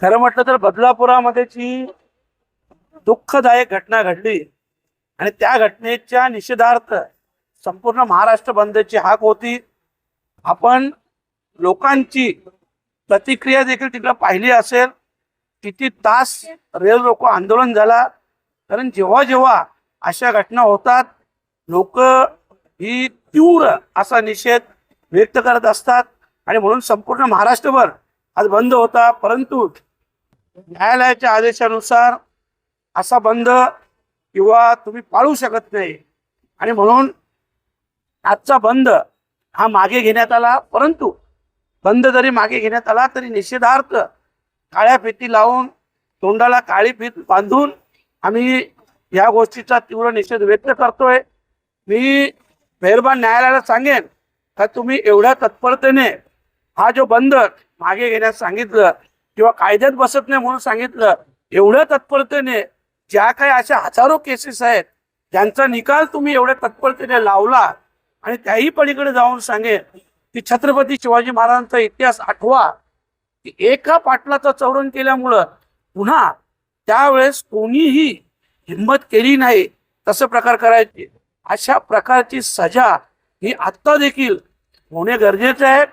खरं म्हटलं तर बदलापुरामध्ये जी दुःखदायक घटना घडली. आणि त्या घटनेच्या निषेधार्थ संपूर्ण महाराष्ट्र बंदची हाक होती. आपण लोकांची प्रतिक्रिया देखील तिकडे पाहिली असेल. किती तास रेल रोको आंदोलन झाला. कारण जेव्हा जेव्हा अशा घटना होतात लोक ही तीव्र असा निषेध व्यक्त करत असतात. आणि म्हणून संपूर्ण महाराष्ट्रभर आज बंद होता. परंतु न्यायालयाच्या आदेशानुसार असा बंद किंवा तुम्ही पाळू शकत नाही. आणि म्हणून आजचा बंद हा मागे घेण्यात आला परंतु बंद जरी मागे घेण्यात आला तरी निषेधार्थ काळ्या फिती लावून तोंडाला काळी फीत बांधून आम्ही या गोष्टीचा तीव्र निषेध व्यक्त करतोय. मी मेहरबान न्यायालयाला सांगेन का तुम्ही एवढ्या तत्परतेने हा जो बंद मागे घेण्यास सांगितलं किंवा कायद्यात बसत नाही म्हणून सांगितलं एवढ्या तत्परतेने ज्या काही अशा हजारो केसेस आहेत ज्यांचा निकाल तुम्ही एवढ्या तत्परतेने लावला आणि त्याही पलीकडे जाऊन सांगेन की छत्रपती शिवाजी महाराजांचा इतिहास आठवा की एका पाटलाचं चौरण केल्यामुळं पुन्हा त्यावेळेस कोणीही हिंमत केली नाही तसं प्रकार करायची. अशा प्रकारची सजा ही आत्ता देखील होणे गरजेचे आहे.